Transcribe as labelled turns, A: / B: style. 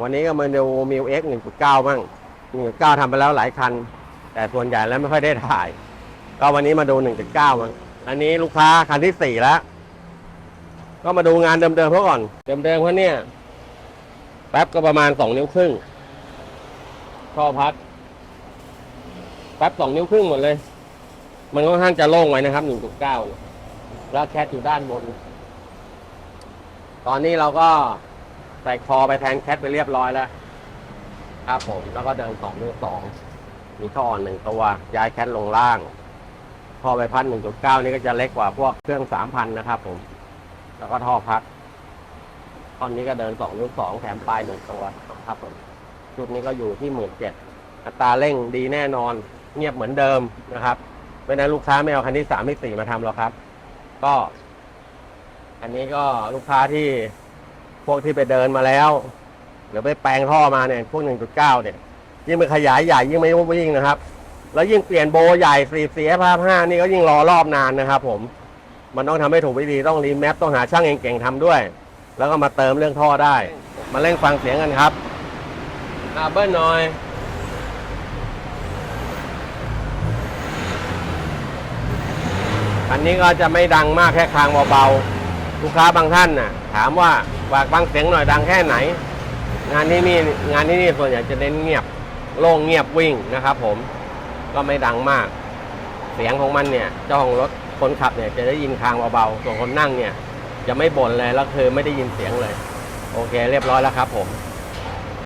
A: วันนี้ก็มาดูมิวเอ็กหนึ่งจุดเก้าบ้างหนึ่งจุดเก้าทำไปแล้วหลายคัน แต่ส่วนใหญ่แล้วไม่ค่อยได้ถ่าย ก็วันนี้มาดูหนึ่งจุดเก้าบ้างอันนี้ลูกค้าคันที่สี่แล้ว ก็มาดูงานเดิมๆเขาก่อน เดิมๆเขาเนี่ยแป๊บก็ประมาณสองนิ้วครึ่งท่อพัดแป๊บสองนิ้วครึ่งหมดเลย มันค่อนข้างจะโล่งไว้นะครับหนึ่งจุดเก้าแล้วแคทอยู่ด้านบน ตอนนี้เราก็ ใส่คอไปแทนแคทไปเรียบร้อยแล้ว ครับผม แล้วก็เดินสองนิ้วสอง มีท่ออ่อนหนึ่งตัว ย้ายแคทลงล่างท่อใบพัดหนึ่งจุดเก้านี่ก็จะเล็กกว่าพวกเครื่องสามพันนะครับผม แล้วก็ท่อพัดตอนนี้ก็เดินสองนิ้วสองแถมปลายหนึ่งตัวครับผมชุดนี้ก็อยู่ที่หมื่นเจ็ดอัตราเร่งดีแน่นอน เงียบเหมือนเดิมนะครับเพราะฉะนั้นลูกค้าไม่เอาคันที่สามที่สี่มาทำหรอกครับ ก็ อันนี้ก็ลูกค้าที่ พวกที่ไปเดินมาแล้ว หรือไปแปลงท่อมาเนี่ยพวกหนึ่งจุดเนี่ย ยิ่งไปขยายใหญ่ยิ่งไม่วิ่งนะครับ แล้วยิ่งเปลี่ยนโบใหญ่สีเสียภาพห้านี่ก็ยิ่งรอรอบนานนะครับ ผม มันต้องทำให้ถูกวิธีต้องรีแมปต้องหาช่างเก่งๆทำด้วย แล้วก็มาเติมเรื่องท่อได้ มาเล่นฟังเสียงกันครับอาเบิ้ลหน่อยอันนี้ก็จะไม่ดังมากแค่คางเบาๆ ลูกค้าบางท่านน่ะ ถามว่าฝากฟังเสียงหน่อยดังแค่ไหน งานที่นี่งานที่นี่ส่วนใหญ่จะเน้นเงียบโล่งเงียบวิ่งนะครับผมก็ไม่ดังมาก เสียงของมันเนี่ยเจ้าของรถคนขับเนี่ยจะได้ยินคางเบาๆส่วนคนนั่งเนี่ยจะไม่บ่นเลยแล้วคือไม่ได้ยินเสียงเลย โอเค เรียบร้อยแล้วครับผม